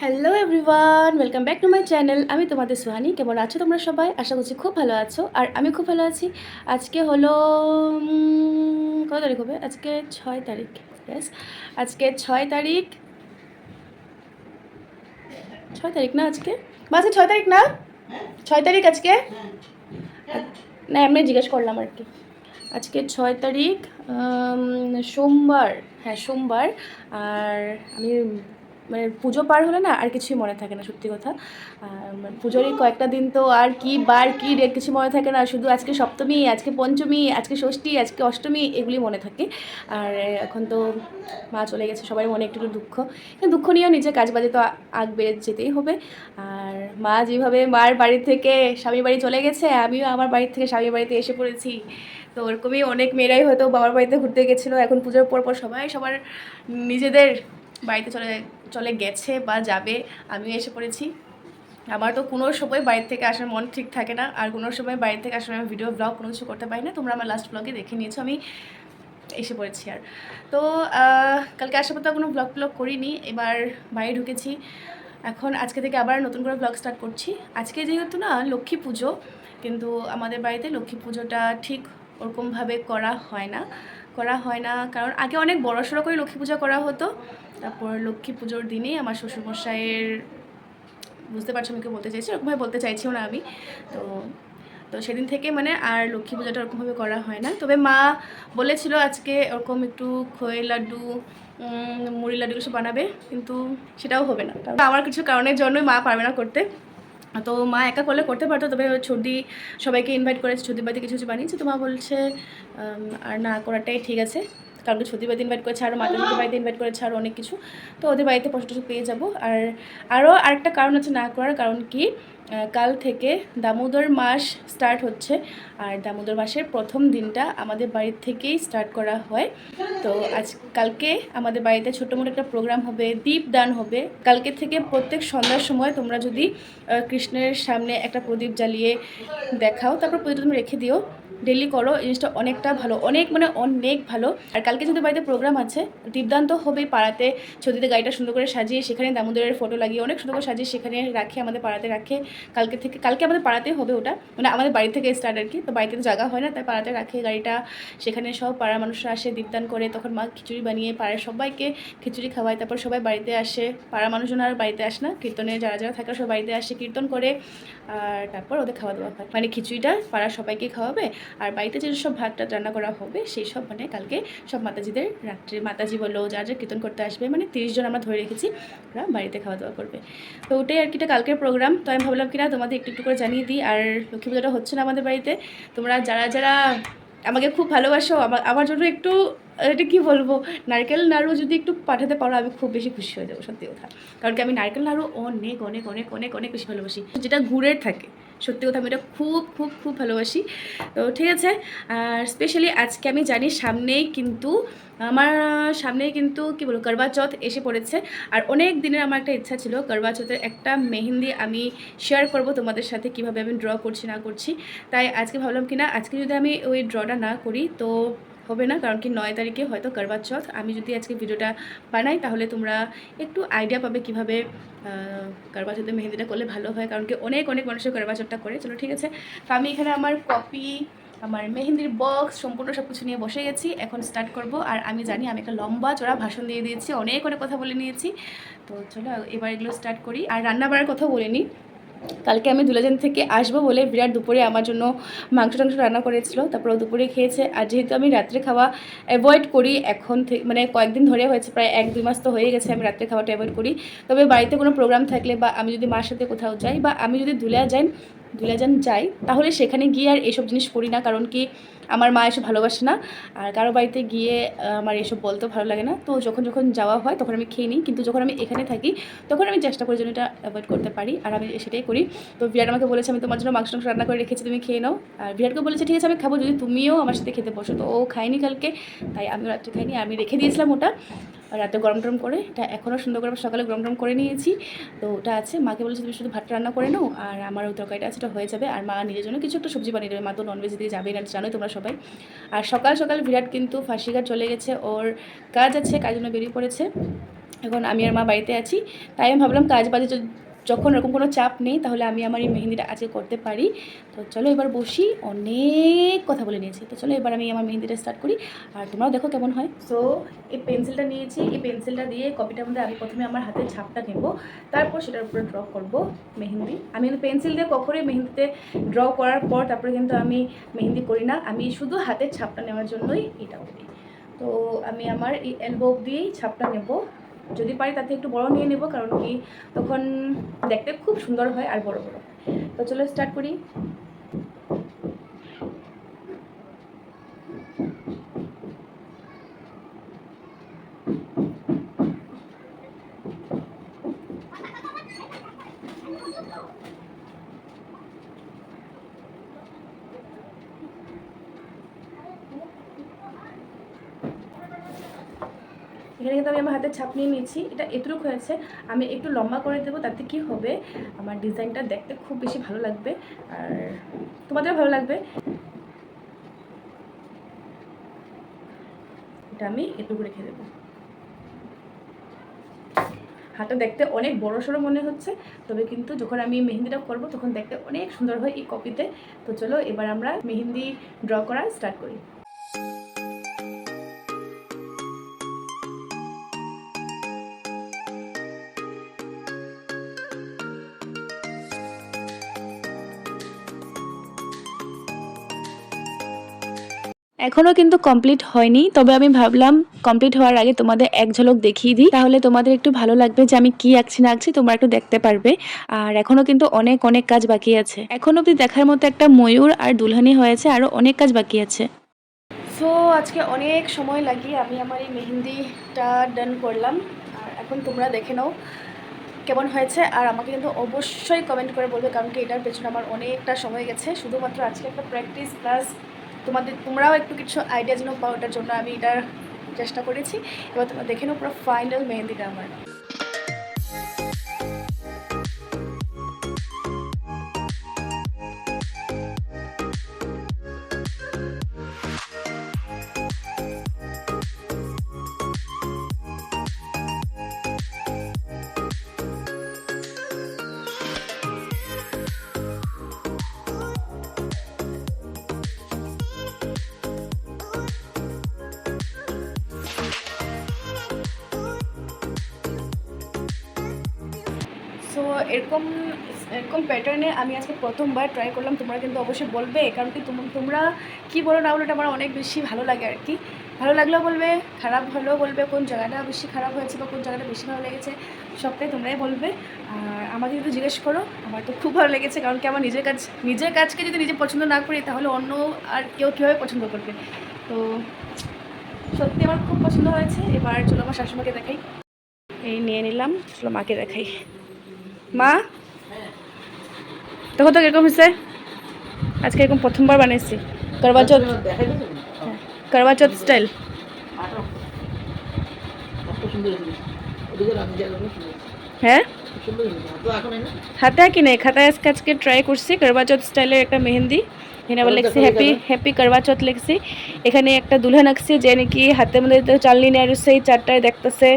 Hello everyone welcome back to my channel আমি তোমাদের সোহানি, কেমন আছো তোমরা সবাই? আশা করছি খুব ভালো আছো, আর আমি খুব ভালো আছি। আজকে হলো কত তারিখ হবে? আজকে ছয় তারিখ ইয়েস আজকে ছয় তারিখ ছয় তারিখ না আজকে? বা ছয় তারিখ না? ছয় তারিখ আজকে? না, এমনি জিজ্ঞেস করলাম আর কি। আজকে ছয় তারিখ সোমবার হ্যাঁ সোমবার, আর আমি মানে পুজো পার হলে না আর কিছুই মনে থাকে না, সত্যি কথা। মানে পুজোরই কয়েকটা দিন তো আর কি বার, কি ডেট কিছু মনে থাকে না। শুধু আজকে সপ্তমী, আজকে পঞ্চমী, আজকে ষষ্ঠী, আজকে অষ্টমী, এগুলি মনে থাকে। আর এখন তো মা চলে গেছে, সবাই মনে একটু দুঃখ। দুঃখ নিয়েও নিজে কাজ বাজে তো আগবে যেতেই হবে। আর মা যেভাবে মার বাড়ি থেকে স্বামীর বাড়ি চলে গেছে, আমিও আমার বাড়ি থেকে স্বামীর বাড়িতে এসে পড়েছি। তো ওরকমই অনেক মেয়েরাই হয়তো বাবার বাড়িতে ঘুরতে গেছিল। এখন পুজোর পর পর সবাই সবার নিজেদের বাড়িতে চলে চলে গেছে বা যাবে, আমিও এসে পড়েছি। আমার তো কোনো সময় বাড়ির থেকে আসার মন ঠিক থাকে না, আর কোনো সময় বাড়ি থেকে আসার আমি ভিডিও ব্লগ কোনো কিছু করতে পারি না। তোমরা আমার লাস্ট ব্লগে দেখে নিয়েছো, আমি এসে পড়েছি আর। তো কালকে আসার পর কোনো ব্লগ ব্লগ করিনি, এবার বাড়ি ঢুকেছি। এখন আজকে থেকে আবার নতুন করে ব্লগ স্টার্ট করছি। আজকে যেহেতু না লক্ষ্মী পুজো, কিন্তু আমাদের বাড়িতে লক্ষ্মী পুজোটা ঠিক ওরকমভাবে করা হয় না। করা হয় না, কারণ আগে অনেক বড় সড়ো করে লক্ষ্মী পূজা করা হতো। তারপর লক্ষ্মী পুজোর দিনে আমার শ্বশুরমশাইয়ের, বুঝতে পারছ আমি কি বলতে চাইছি? ওরকমভাবে বলতে চাইছিও না আমি। তো তো সেদিন থেকে মানে আর লক্ষ্মী পূজাটা ওরকমভাবে করা হয় না। তবে মা বলেছিল আজকে ওরকম একটু খই লাড্ডু মুড়ি লাড্ডু কিছু বানাবে, কিন্তু সেটাও হবে না। আমার কিছু কারণের জন্যই মা পারবে না করতে। তো মা একা করলে করতে পারতো, তবে ছুটি, সবাইকে ইনভাইট করেছে ছর্দি বাড়িতে কিছু কিছু বানিয়েছে। তো মা বলছে আর না, করাটাই ঠিক আছে। কারণ ছর্দি বাড়িতে ইনভাইট করেছে আরও মাতাজিদের বাড়িতে ইনভাইট করেছে আরও অনেক কিছু। তো ওদের বাড়িতে পয়সা টসা পেয়ে যাব। আর আরও আরেকটা কারণ আছে না করার, কারণ কি কাল থেকে দামোদর মাস স্টার্ট হচ্ছে। আর দামোদর মাসের প্রথম দিনটা আমাদের বাড়ির থেকেই স্টার্ট করা হয়। তো আজ কালকে আমাদের বাড়িতে ছোটো মোটো একটা প্রোগ্রাম হবে, দীপদান হবে। কালকে থেকে প্রত্যেক সন্ধ্যার সময় তোমরা যদি কৃষ্ণের সামনে একটা প্রদীপ জ্বালিয়ে দেখাও, তারপর প্রদীপটা তুমি রেখে দিও। ডেলি করো, এই জিনিসটা অনেকটা ভালো। অনেক মানে অনেক ভালো। আর কালকে যদি বাড়িতে প্রোগ্রাম আছে, দীপদান তো হবেই পাড়াতে। ছদিতে গাড়িটা সুন্দর করে সাজিয়ে সেখানে দামোদরের ফটো লাগিয়ে অনেক সুন্দর করে সাজিয়ে সেখানে রাখে, আমাদের পাড়াতে রাখে। কালকে থেকে, কালকে আমাদের পাড়াতে হবে ওটা। মানে আমাদের বাড়ি থেকে স্টার্ট আর কি তো বাড়িতে তো জায়গা হয় না, তাই পাড়াতে রাখে গাড়িটা। সেখানে সব পাড়ার মানুষরা আসে, দীপদান করে, তখন মা খিচুড়ি বানিয়ে পাড়ার সবাইকে খিচুড়ি খাওয়ায়। তারপর সবাই বাড়িতে আসে। পাড়ার মানুষজন আর বাড়িতে আসে না। কীর্তনে যারা যারা থাকে সব বাড়িতে আসে, কীর্তন করে। আর তারপর ওদের খাওয়া দাওয়া হয়। মানে খিচুড়িটা পাড়ার সবাইকে খাওয়াবে। আর বাড়িতে যে সব ভাত টাত রান্না করা হবে, সেই সব মানে কালকে সব মাতাজিদের রাত্রে। মাতাজি বলো যার যা কীর্তন করতে আসবে। মানে তিরিশ জন আমরা ধরে রেখেছি, ওরা বাড়িতে খাওয়া দাওয়া করবে। তো ওটাই আর কি, এটা কালকের প্রোগ্রাম তো আমি ভাবলাম কিনা তোমাদের একটু একটু করে জানিয়ে দিই। আর লক্ষ্মী পুজোটা হচ্ছে না আমাদের বাড়িতে। তোমরা যারা যারা আমাকে খুব ভালোবাসো আমার জন্য একটু, এটা কি বলব, নারকেল নাড়ু যদি একটু পাঠাতে পারো, আমি খুব বেশি খুশি হয়ে যাব, সত্যি কথা। কারণ কি আমি নারকেল নাড়ু অনেক অনেক অনেক অনেক অনেক বেশি ভালোবাসি। যেটা গুড়ের থাকে সত্যি কথা আমি এটা খুব খুব খুব ভালোবাসি। তো ঠিক আছে, আর স্পেশালি আজকে আমি জানি সামনেই কিন্তু, আমার সামনেই কিন্তু কি বলব করবা এসে পড়েছে। আর অনেক দিনের আমার একটা ইচ্ছা ছিল করবা একটা মেহেন্দি আমি শেয়ার করব তোমাদের সাথে, কীভাবে আমি ড্র করছি, না করছি। তাই আজকে ভাবলাম কি না, আজকে যদি আমি ওই ড্রটা না করি, তো হবে না, কারণ কি নয় তারিখে হয়তো করবা চৌথ। আমি যদি আজকে ভিডিওটা বানাই, তাহলে তোমরা একটু আইডিয়া পাবে কীভাবে করবা চৌথে মেহেন্দিটা করলে ভালো হয়। কারণ কি অনেক অনেক মানুষের করবা চৌথটা করে। চলো ঠিক আছে। তো আমি এখানে আমার কপি আমার মেহেন্দির বক্স সম্পূর্ণ সব কিছু নিয়ে বসে গেছি। এখন স্টার্ট করব। আর আমি জানি আমি একটা লম্বা চড়া ভাষণ দিয়ে দিয়েছি। অনেক অনেক কথা বলে নিয়েছি। তো চলো, এবার এগুলো স্টার্ট করি। আর রান্না বাড়ার কথা বলে নিই কালকে আমি দুলাজান থেকে আসব বলে বিরাট দুপুরে আমার জন্য মাংস টাংস রান্না করেছিল, তারপর ও দুপুরে খেয়েছে। আর যেহেতু আমি রাত্রে খাওয়া অ্যাভয়েড করি, এখন থেকে মানে কয়েকদিন ধরে হয়েছে, প্রায় এক দুই মাস তো হয়ে গেছে আমি রাত্রে খাওয়াটা অ্যাভয়েড করি। তবে বাড়িতে কোনো প্রোগ্রাম থাকলে বা আমি যদি মার সাথে কোথাও যাই বা আমি যদি দুলিয়া যাই দুলাজান যাই, তাহলে সেখানে গিয়ে আর এসব জিনিস করি না, কারণ কি আমার মা এসব ভালোবাসে না। আর কারও বাড়িতে গিয়ে আমার এসব বলতেও ভালো লাগে না। তো যখন যখন যাওয়া হয় তখন আমি খেয়ে নিই, কিন্তু যখন আমি এখানে থাকি তখন আমি চেষ্টা করি যেন এটা অ্যাভয়েড করতে পারি, আর আমি সেটাই করি। তো বিরাট আমাকে বলেছে, আমি তোমার জন্য মাংস টাংস রান্না করে রেখেছি, তুমি খেয়ে নাও। আর বিরাটকে বলেছে, ঠিক আছে, আমি খাব, যদি তুমিও আমার সাথে খেতে বসো। তো ও খায়নি কালকে, তাই আমিও রাত্রে খাইনি আমি রেখে দিয়েছিলাম ওটা। রাতে গরম টরম করে, এটা এখনও সুন্দর করে সকালে গরম টরম করে নিয়েছি। তো ওটা আছে, মাকে বলেছে তুমি শুধু ভাত রান্না করে নাও, আর আমার ওই তরকারিটা ওটা হয়ে যাবে। আর মা নিজের জন্য কিছু একটা সবজি বানিয়ে দেবে, মা তো ননভেজ দিয়ে যাবে না, জানোই তোমরা সবাই। আর সকাল সকাল বিরাট কিন্তু ফাঁসিঘাট চলে গেছে, ওর কাজ আছে কাজ জন্য বেরিয়ে পড়েছে। এখন আমি আর মা বাড়িতে আছি, তাই আমি ভাবলাম কাজ বাজে যখন এরকম কোনো চাপ নেই, তাহলে আমি আমার এই মেহেন্দিটা আজকে করতে পারি। তো চলো এবার বসি, অনেক কথা বলে নিয়েছি। তো চলো এবার আমি আমার মেহেন্দিটা স্টার্ট করি। আর তোমরাও দেখো কেমন হয়। সো এই পেন্সিলটা নিয়েছি। এই পেন্সিলটা দিয়ে কপিটার মধ্যে আমি প্রথমে আমার হাতের ছাপটা নেব। তারপর সেটার উপরে ড্র করব মেহেন্দি। আমি কিন্তু পেন্সিল দিয়ে কখনোই মেহেন্দিতে ড্র করার পর তারপরে কিন্তু আমি মেহেন্দি করি না। আমি শুধু হাতের ছাপটা নেওয়ার জন্যই এটা করি। তো আমি আমার এই এলবো দিয়েই ছাপটা নেব। যদি পারি তাতে একটু বড় নিয়ে নেব, কারণ কি তখন দেখতে খুব সুন্দর হয় আর বড় বড়। তো চলো স্টার্ট করি এখানে কিন্তু আমি আমার হাতে ছাপ নিয়ে নিয়েছি। এটা এতটুক হয়েছে, আমি একটু লম্বা করে দেবো, তাতে কি হবে? আমার ডিজাইনটা দেখতে খুব বেশি ভালো লাগবে। আর তোমাদেরও ভালো লাগবে? এটা আমি এটুকু রেখে দেবো। হাতটা দেখতে অনেক বড় সড়ো মনে হচ্ছে, তবে কিন্তু যখন আমি মেহেন্দিটা করব, তখন দেখতে অনেক সুন্দর হয় এই কপিতে। তো চলো, এবার আমরা মেহেন্দি ড্র করা স্টার্ট করি। এখনও কিন্তু কমপ্লিট হয়নি, তবে আমি ভাবলাম কমপ্লিট হওয়ার আগে তোমাদের এক ঝলক দেখিয়ে দিই। তাহলে তোমাদের একটু ভালো লাগবে যে আমি কি আঁকছি না আঁকছি, তোমরা একটু দেখতে পারবে। আর এখনও কিন্তু অনেক অনেক কাজ বাকি আছে। এখন অবধি দেখার মতো একটা ময়ূর আর দুলহানি হয়েছে আরও অনেক কাজ বাকি আছে। সো আজকে অনেক সময় লাগিয়ে আমি আমার এই মেহেন্দিটা ডান করলাম। আর এখন তোমরা দেখে নাও কেমন হয়েছে। আর আমাকে কিন্তু অবশ্যই কমেন্ট করে বলবে, কারণ কি এটার পেছনে আমার অনেকটা সময় গেছে। শুধুমাত্র আজকে একটা প্র্যাকটিস প্লাস তোমাদের, তোমরাও একটু কিছু আইডিয়া যেন পাওয়াটার জন্য আমি এটার চেষ্টা করেছি। এবার তোমরা দেখে নাও পুরো ফাইনাল মেহেন্দিটা আমার। এরকম এরকম প্যাটার্নে আমি আজকে প্রথমবার ট্রাই করলাম। তোমরা কিন্তু অবশ্যই বলবে, কারণ কি তোম- তোমরা কি বলো না বলো আমার অনেক বেশি ভালো লাগে আর কি। ভালো লাগলেও বলবে, খারাপ হলেও বলবে, কোন জায়গাটা বেশি খারাপ হয়েছে বা কোন জায়গাটা বেশি ভালো লেগেছে, সবটাই তোমরাই বলবে। আর আমাকে যদি জিজ্ঞেস করো, আমার তো খুব ভালো লেগেছে, কারণ কি আমার নিজের কাজ, নিজের কাজকে যদি নিজে পছন্দ না করি, তাহলে অন্য আর কেউ কীভাবে পছন্দ করবে? তো সত্যি আমার খুব পছন্দ হয়েছে। এবার চলো আমার শাশুমাকে দেখাই। এই নিয়ে নিলাম, চলো মাকে দেখাই। মা? দেখো তো কীরকম হয়েছে। আজকে এরকম প্রথমবার বানিয়েছি। করবা চৌথ করবা চৌথ স্টাইল হ্যাঁ? হাতে কি নেই। খাতায় আজকে আজকে ট্রাই করছি। করবা চৌথ স্টাইলের একটা মেহেন্দি। এখানে আবার লিখছি হ্যাপি হ্যাপি করবা চৌথ লিখছি। এখানে একটা দুলহান আঁকছি যে নাকি হাতের মধ্যে চালনি নিয়ে আসছে এই চারটায় দেখতেছে।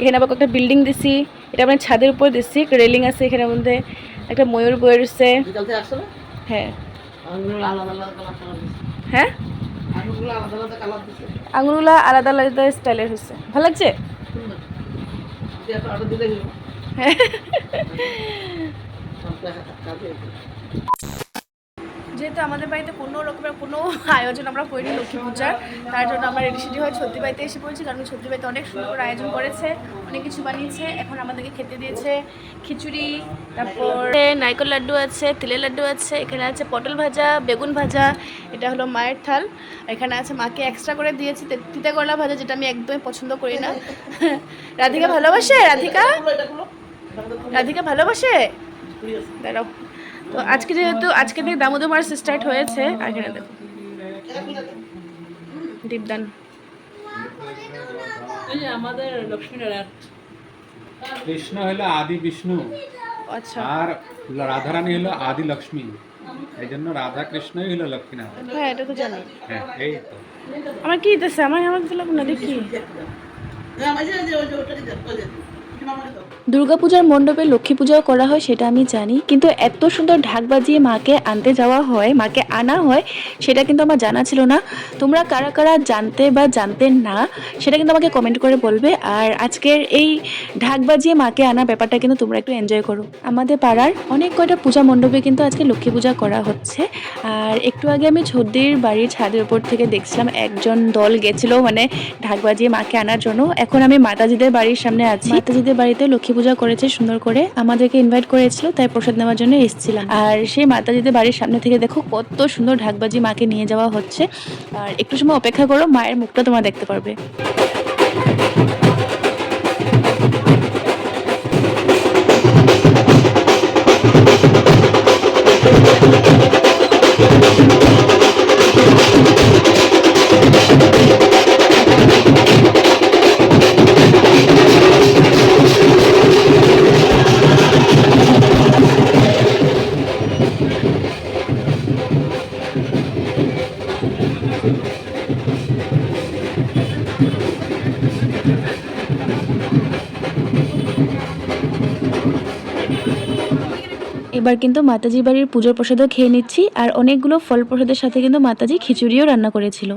এখানে আবার একটা বিল্ডিং দিছি। এটা মানে ছাদের উপর দিছি। রেলিং আছে এখানের মধ্যে। একটা ময়ূর বয়ে রয়েছে হ্যাঁ। হ্যাঁ? আঙুরগুলা আলাদা আলাদা স্টাইলের হচ্ছে। ভালো লাগছে? হ্যাঁ। যেহেতু আমাদের বাড়িতে কোনো রকমের কোনো আয়োজন আমরা করিনি লক্ষ্মী পূজার, তার জন্য আমরা রেডি সেডি হয়ে ছত্রি বাড়িতে এসে পড়েছি, কারণ ছত্রি বাড়িতে অনেক সুন্দর আয়োজন করেছে, অনেক কিছু বানিয়েছে, এখন আমাদেরকে খেতে দিয়েছে খিচুড়ি, তারপর নারকেল লাড্ডু আছে, তিলের লাড্ডু আছে, এখানে আছে পটল ভাজা, বেগুন ভাজা, এটা হলো মায়ের থাল, এখানে আছে মাকে এক্সট্রা করে দিয়েছি তিতা করলা ভাজা, যেটা আমি একদমই পছন্দ করি না। রাধিকা ভালোবাসে? রাধিকা? রাধিকা ভালোবাসে? দাঁড়াও। তো আজকে যেহেতু আজকে থেকে দামোদর মাস স্টার্ট হয়েছে আর এখানে দেখো দীপদান আমাদের লক্ষ্মীনারায়ণ। কৃষ্ণ হলো আদি বিষ্ণু আচ্ছা। আর রাধারানী হলো আদি লক্ষ্মী। এই জন্য রাধা কৃষ্ণই হলো লক্ষ্মীনারায়ণ। হ্যাঁ এটা তো জানি। হ্যাঁ এই তো। আমার কি দিতেছে আমার আমার দিলাম না দেখি। দুর্গাপূজার মণ্ডপে লক্ষ্মী পূজাও করা হয়, সেটা আমি জানি। কিন্তু এত সুন্দর ঢাক বাজিয়ে মাকে আনতে যাওয়া হয়, মাকে আনা হয়, সেটা কিন্তু আমার জানা ছিল না। তোমরা কারা কারা জানতে বা জানতে না, সেটা কিন্তু আমাকে কমেন্ট করে বলবে। আর আজকের এই ঢাক বাজিয়ে মাকে আনা ব্যাপারটা কিন্তু তোমরা একটু এনজয় করো। আমাদের পাড়ার অনেক কয়টা পূজা মণ্ডপে কিন্তু আজকে লক্ষ্মী পূজা করা হচ্ছে। আর একটু আগে আমি ছদ্দির বাড়ির ছাদের উপর থেকে দেখছিলাম, একজন দল গেছিল মানে ঢাক বাজিয়ে মাকে আনার জন্য। এখন আমি মাতাজিদের বাড়ির সামনে আছি। মাতাজিদের বাড়িতে লক্ষ্মী পূজা করেছে সুন্দর করে। আমাদেরকে ইনভাইট করেছিল, তাই প্রসাদ নেওয়ার জন্য এসেছিলাম। আর সেই মাতাজিদের বাড়ির সামনে থেকে দেখো কত সুন্দর ঢাকবাজি মাকে নিয়ে যাওয়া হচ্ছে। আর একটু সময় অপেক্ষা করো, মায়ের মুখটা তোমরা দেখতে পারবে। এবার কিন্তু মাতাজি বাড়ির পুজোর প্রসাদও খেয়ে নিচ্ছি, আর অনেকগুলো ফল প্রসাদের সাথে কিন্তু মাতাজি খিচুড়িও রান্না করেছিল।